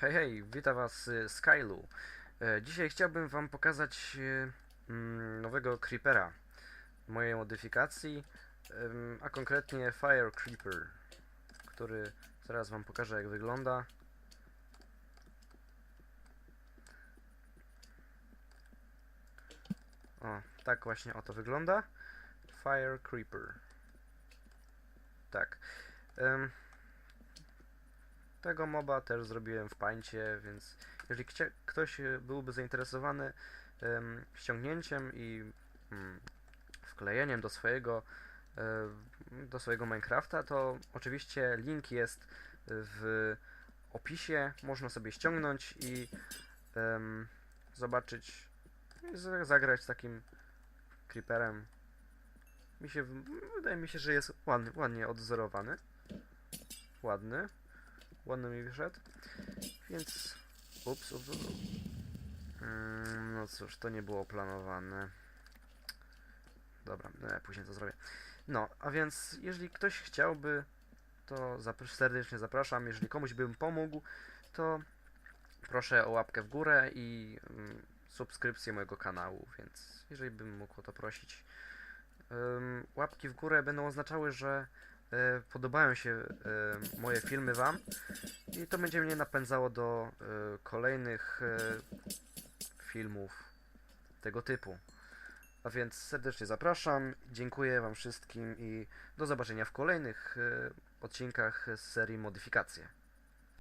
Hej, hej, witam was y, Skylu. E, Dzisiaj chciałbym wam pokazać y, mm, nowego Creepera mojej modyfikacji, a konkretnie Fire Creeper, który zaraz wam pokażę jak wygląda. O, tak właśnie oto wygląda. Fire Creeper. Tak. Em, tego moba też zrobiłem w pańcie, więc jeżeli ktoś e, byłby zainteresowany em, ściągnięciem i mm, wklejeniem do swojego e, do swojego Minecrafta, to oczywiście link jest w opisie, można sobie ściągnąć i em, zobaczyć, z- zagrać z takim creeperem. Mi się, wydaje mi się, że jest ładny, ładnie odzorowany. Ładny. Ładny mi wyszedł. Więc. Ups, ups, ups. Mm, no cóż, to nie było planowane. Dobra, e, później to zrobię. No, a więc jeżeli ktoś chciałby, to serdecznie zapraszam. Jeżeli komuś bym pomógł, to proszę o łapkę w górę i mm, subskrypcję mojego kanału, więc jeżeli bym mógł o to prosić. Ym, łapki w górę będą oznaczały, że podobają się e, moje filmy Wam i to będzie mnie napędzało do e, kolejnych e, filmów tego typu. A więc serdecznie zapraszam, dziękuję Wam wszystkim i do zobaczenia w kolejnych e, odcinkach z serii Modyfikacje.